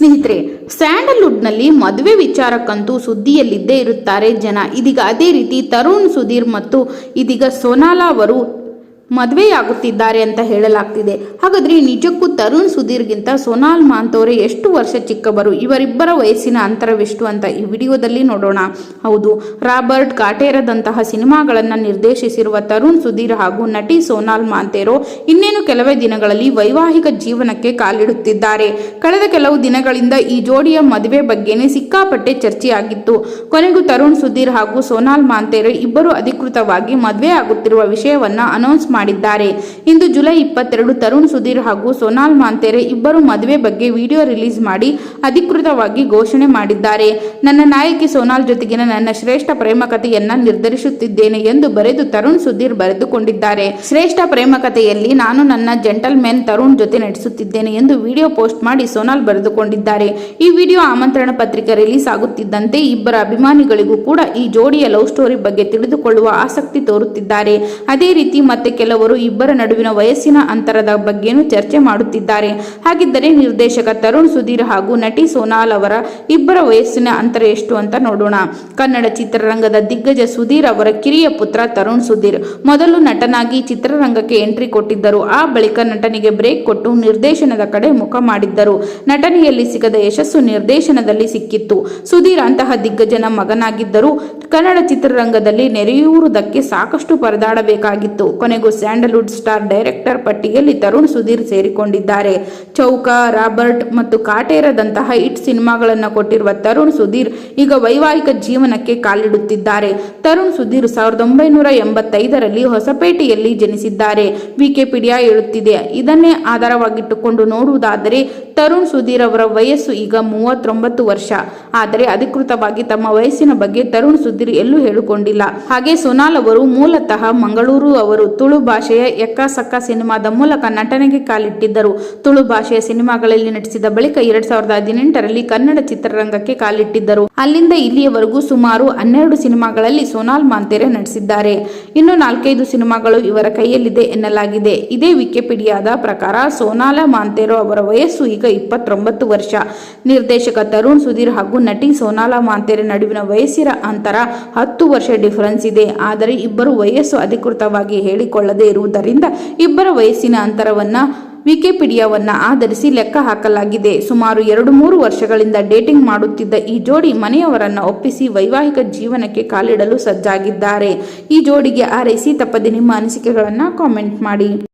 ಸ್ನೇಹಿತರೆ, ಸ್ಯಾಂಡಲ್ವುಡ್ನಲ್ಲಿ ಮದುವೆ ವಿಚಾರಕ್ಕಂತೂ ಸುದ್ದಿಯಲ್ಲಿದ್ದೇ ಇರುತ್ತಾರೆ ಜನ. ಇದೀಗ ಅದೇ ರೀತಿ ತರುಣ್ ಸುಧೀರ್ ಮತ್ತು ಇದೀಗ ಸೋನಾಲಾ ಅವರು ಮದುವೆಯಾಗುತ್ತಿದ್ದಾರೆ ಅಂತ ಹೇಳಲಾಗ್ತಿದೆ. ಹಾಗಾದ್ರೆ ನಿಜಕ್ಕೂ ತರುಣ್ ಸುಧೀರ್ಗಿಂತ ಸೋನಾಲ್ ಮಾಂತೋರೆ ಎಷ್ಟು ವರ್ಷ ಚಿಕ್ಕವರು ಇವರಿಬ್ಬರ ವಯಸ್ಸಿನ ಅಂತರವೆಷ್ಟು ಅಂತ ಈ ವಿಡಿಯೋದಲ್ಲಿ ನೋಡೋಣ. ಹೌದು, ರಾಬರ್ಟ್ ಕಾಟೇರದಂತಹ ಸಿನಿಮಾಗಳನ್ನು ನಿರ್ದೇಶಿಸಿರುವ ತರುಣ್ ಸುಧೀರ್ ಹಾಗೂ ನಟಿ ಸೋನಾಲ್ ಮಾಂತೇರೋ ಇನ್ನೇನು ಕೆಲವೇ ದಿನಗಳಲ್ಲಿ ವೈವಾಹಿಕ ಜೀವನಕ್ಕೆ ಕಾಲಿಡುತ್ತಿದ್ದಾರೆ. ಕಳೆದ ಕೆಲವು ದಿನಗಳಿಂದ ಈ ಜೋಡಿಯ ಮದುವೆ ಬಗ್ಗೆನೇ ಸಿಕ್ಕಾಪಟ್ಟೆ ಚರ್ಚೆಯಾಗಿತ್ತು. ಕೊನೆಗೂ ತರುಣ್ ಸುಧೀರ್ ಹಾಗೂ ಸೋನಾಲ್ ಮಾಂತೇರೋ ಇಬ್ಬರು ಅಧಿಕೃತವಾಗಿ ಮದುವೆ ಆಗುತ್ತಿರುವ ವಿಷಯವನ್ನ ಅನೌನ್ಸ್ ಮಾಡಿದ್ದಾರೆ. ಇಂದು ಜುಲೈ ಇಪ್ಪತ್ತೆರಡು ತರುಣ್ ಸುಧೀರ್ ಹಾಗೂ ಸೋನಾಲ್ ಮಾಂತೆರೆ ಇಬ್ಬರು ಮದುವೆ ಬಗ್ಗೆ ವಿಡಿಯೋ ರಿಲೀಸ್ ಮಾಡಿ ಅಧಿಕೃತವಾಗಿ ಘೋಷಣೆ ಮಾಡಿದ್ದಾರೆ. ನನ್ನ ನಾಯಕಿ ಸೋನಾಲ್ ಜೊತೆಗಿನ ನನ್ನ ಶ್ರೇಷ್ಠ ಪ್ರೇಮ ಕಥೆಯನ್ನ ನಿರ್ಧರಿಸುತ್ತಿದ್ದೇನೆ ಎಂದು ಬರೆದು ತರುಣ್ ಸುಧೀರ್ ಬರೆದುಕೊಂಡಿದ್ದಾರೆ. ಶ್ರೇಷ್ಠ ಪ್ರೇಮ ಕಥೆಯಲ್ಲಿ ನಾನು ನನ್ನ ಜೆಂಟಲ್ ಮೆನ್ ತರುಣ್ ಜೊತೆ ನಟಿಸುತ್ತಿದ್ದೇನೆ ಎಂದು ವಿಡಿಯೋ ಪೋಸ್ಟ್ ಮಾಡಿ ಸೋನಾಲ್ ಬರೆದುಕೊಂಡಿದ್ದಾರೆ. ಈ ವಿಡಿಯೋ ಆಮಂತ್ರಣ ಪತ್ರಿಕೆ ರಿಲೀಸ್ ಆಗುತ್ತಿದ್ದಂತೆ ಇಬ್ಬರ ಅಭಿಮಾನಿಗಳಿಗೂ ಕೂಡ ಈ ಜೋಡಿಯ ಲವ್ ಸ್ಟೋರಿ ಬಗ್ಗೆ ತಿಳಿದುಕೊಳ್ಳುವ ಆಸಕ್ತಿ ತೋರುತ್ತಿದ್ದಾರೆ. ಅದೇ ರೀತಿ ಮತ್ತೆ ಕೆಲವರು ಇಬ್ಬರ ನಡುವಿನ ವಯಸ್ಸಿನ ಅಂತರದ ಬಗ್ಗೆನೂ ಚರ್ಚೆ ಮಾಡುತ್ತಿದ್ದಾರೆ. ಹಾಗಿದ್ದರೆ ನಿರ್ದೇಶಕ ತರುಣ್ ಸುಧೀರ್ ಹಾಗೂ ನಟಿ ಸೋನಾಲ್ ಅವರ ಇಬ್ಬರ ವಯಸ್ಸಿನ ಅಂತರ ಎಷ್ಟು ಅಂತ ನೋಡೋಣ. ಕನ್ನಡ ಚಿತ್ರರಂಗದ ದಿಗ್ಗಜ ಸುಧೀರ್ ಅವರ ಕಿರಿಯ ಪುತ್ರ ತರುಣ್ ಸುಧೀರ್ ಮೊದಲು ನಟನಾಗಿ ಚಿತ್ರರಂಗಕ್ಕೆ ಎಂಟ್ರಿ ಕೊಟ್ಟಿದ್ದರು. ಆ ಬಳಿಕ ನಟನಿಗೆ ಬ್ರೇಕ್ ಕೊಟ್ಟು ನಿರ್ದೇಶನದ ಕಡೆ ಮುಖ ಮಾಡಿದ್ದರು. ನಟನೆಯಲ್ಲಿ ಸಿಗದ ಯಶಸ್ಸು ನಿರ್ದೇಶನದಲ್ಲಿ ಸಿಕ್ಕಿತ್ತು. ಸುಧೀರ್ ಅಂತಹ ದಿಗ್ಗಜನ ಮಗನಾಗಿದ್ದರೂ ಕನ್ನಡ ಚಿತ್ರರಂಗದಲ್ಲಿ ನೆರೆಯುವುದಕ್ಕೆ ಸಾಕಷ್ಟು ಪರದಾಡಬೇಕಾಗಿತ್ತು. ಕೊನೆಗೂ ಸ್ಯಾಂಡಲ್ವುಡ್ ಸ್ಟಾರ್ ಡೈರೆಕ್ಟರ್ ಪಟ್ಟಿಯಲ್ಲಿ ತರುಣ್ ಸುಧೀರ್ ಸೇರಿಕೊಂಡಿದ್ದಾರೆ. ಚೌಕ, ರಾಬರ್ಟ್ ಮತ್ತು ಕಾಟೇರದಂತಹ ಹಿಟ್ ಸಿನಿಮಾಗಳನ್ನು ಕೊಟ್ಟಿರುವ ತರುಣ್ ಸುಧೀರ್ ಈಗ ವೈವಾಹಿಕ ಜೀವನಕ್ಕೆ ಕಾಲಿಡುತ್ತಿದ್ದಾರೆ. ತರುಣ್ ಸುಧೀರ್ ಸಾವಿರದ ಒಂಬೈನೂರ ಎಂಬತ್ತೈದರಲ್ಲಿ ಹೊಸಪೇಟೆಯಲ್ಲಿ ಜನಿಸಿದ್ದಾರೆ. ವಿಕಿಪೀಡಿಯಾ ಹೇಳುತ್ತಿದೆ. ಇದನ್ನೇ ಆಧಾರವಾಗಿಟ್ಟುಕೊಂಡು ನೋಡುವುದಾದರೆ ತರುಣ್ ಸುಧೀರ್ ಅವರ ವಯಸ್ಸು ಈಗ ಮೂವತ್ತೊಂಬತ್ತು ವರ್ಷ. ಆದರೆ ಅಧಿಕೃತವಾಗಿ ತಮ್ಮ ವಯಸ್ಸಿನ ಬಗ್ಗೆ ತರುಣ್ ಸುಧೀರ್ ಎಲ್ಲೂ ಹೇಳಿಕೊಂಡಿಲ್ಲ. ಹಾಗೆ ಸೋನಾಲ್ ಅವರು ಮೂಲತಃ ಮಂಗಳೂರು ಅವರು ತುಳು ಭಾಷೆಯ ಎಕ್ಕ ಸಕ್ಕ ಸಿನಿಮಾದ ಮೂಲಕ ನಟನೆಗೆ ಕಾಲಿಟ್ಟಿದ್ದರು. ತುಳು ಭಾಷೆಯ ಸಿನಿಮಾಗಳಲ್ಲಿ ನಟಿಸಿದ ಬಳಿಕ ಎರಡ್ ಸಾವಿರದ ಹದಿನೆಂಟರಲ್ಲಿ ಕನ್ನಡ ಚಿತ್ರರಂಗಕ್ಕೆ ಕಾಲಿಟ್ಟಿದ್ದರು. ಅಲ್ಲಿಂದ ಇಲ್ಲಿಯವರೆಗೂ ಸುಮಾರು ಹನ್ನೆರಡು ಸಿನಿಮಾಗಳಲ್ಲಿ ಸೋನಾಲ್ ಮಾಂತೇರೆ ನಟಿಸಿದ್ದಾರೆ. ಇನ್ನು ನಾಲ್ಕೈದು ಸಿನಿಮಾಗಳು ಇವರ ಕೈಯಲ್ಲಿದೆ ಎನ್ನಲಾಗಿದೆ. ಇದೇ ವಿಕಿಪೀಡಿಯಾದ ಪ್ರಕಾರ ಸೋನಾಲ ಮಾಂತೇರೋ ಅವರ ವಯಸ್ಸು ಈಗ ಇಪ್ಪತ್ತೊಂಬತ್ತು ವರ್ಷ. ನಿರ್ದೇಶಕ ತರುಣ್ ಸುಧೀರ್ ಹಾಗೂ ನಟಿ ಸೋನಾಲ ಮಾಂತೇರೆ ನಡುವಿನ ವಯಸ್ಸಿನ ಅಂತರ ಹತ್ತು ವರ್ಷ ಡಿಫರೆನ್ಸ್ ಇದೆ. ಆದರೆ ಇಬ್ಬರು ವಯಸ್ಸು ಅಧಿಕೃತವಾಗಿ ಹೇಳಿಕೊಳ್ಳದೇ ಇರುವುದರಿಂದ ಇಬ್ಬರ ವಯಸ್ಸಿನ ಅಂತರವನ್ನ ವಿಕಿಪೀಡಿಯಾವನ್ನ ಆಧರಿಸಿ ಲೆಕ್ಕ ಹಾಕಲಾಗಿದೆ. ಸುಮಾರು ಎರಡು ಮೂರು ವರ್ಷಗಳಿಂದ ಡೇಟಿಂಗ್ ಮಾಡುತ್ತಿದ್ದ ಈ ಜೋಡಿ ಮನೆಯವರನ್ನ ಒಪ್ಪಿಸಿ ವೈವಾಹಿಕ ಜೀವನಕ್ಕೆ ಕಾಲಿಡಲು ಸಜ್ಜಾಗಿದ್ದಾರೆ. ಈ ಜೋಡಿಗೆ ಆರೈಸಿ ತಪ್ಪದೆ ನಿಮ್ಮ ಅನಿಸಿಕೆಗಳನ್ನ ಕಾಮೆಂಟ್ ಮಾಡಿ.